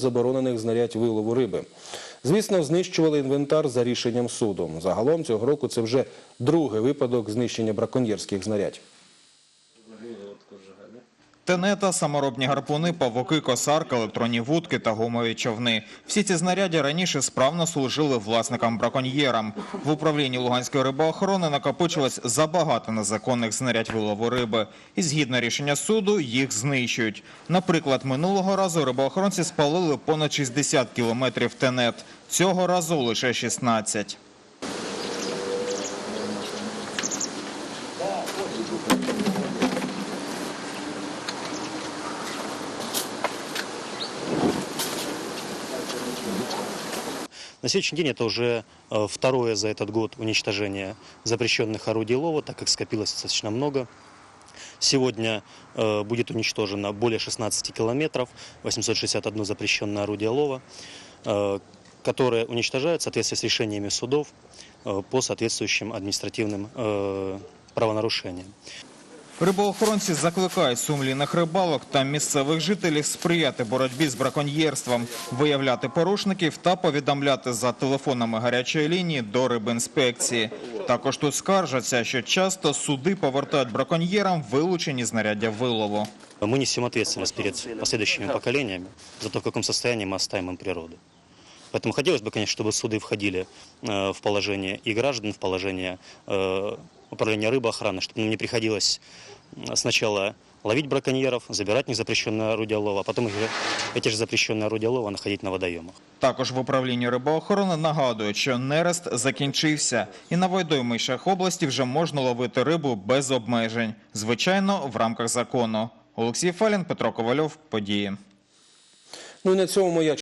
заборонених знарядь вилову риби. Звісно, знищували інвентар за рішенням суду. Загалом цього року це вже другий випадок знищення браконьєрських знарядь. Тенета, саморобні гарпуни, павуки, косарка, електронні вудки та гумові човни. Всі ці знаряддя раніше справно служили власникам-браконьєрам. В управлінні Луганської рибоохорони накопичилось забагато незаконних знарядь вилову риби. І згідно рішення суду їх знищують. Наприклад, минулого разу рибоохоронці спалили понад 60 кілометрів тенет. Цього разу лише 16. На сегодняшний день это уже э, второе за этот год уничтожение запрещенных орудий лова, так как скопилось достаточно много. Сегодня э, будет уничтожено более 16 километров, 861 запрещенное орудие лова, э, которое уничтожают в соответствии с решениями судов по соответствующим административным правонарушениям. Рибоохоронці закликають сумлінних рибалок та місцевих жителів сприяти боротьбі з браконьєрством, виявляти порушників та повідомляти за телефонами гарячої лінії до рибінспекції. Також тут скаржаться, що часто суди повертають браконьєрам вилучені знаряддя вилову. Мы несем ответственность перед последующими поколениями за то, в каком состоянии мы оставим им природу. Поэтому хотелось бы, конечно, чтобы суды входили э, в положение и граждан, в положение э, управления рыбоохраны, чтобы нам не приходилось м, сначала ловить браконьеров, забирать незапрещенное орудие лова, а потом их- эти же запрещенные орудия лова находить на водоемах. Також в управлінні рибоохорони нагадують, що нерест закінчився, і на водоймищах області вже можна ловити рибу без обмежень, звичайно, в рамках закону. Олексій Фалін, Петро Ковальов, події. Ну і на цьому моя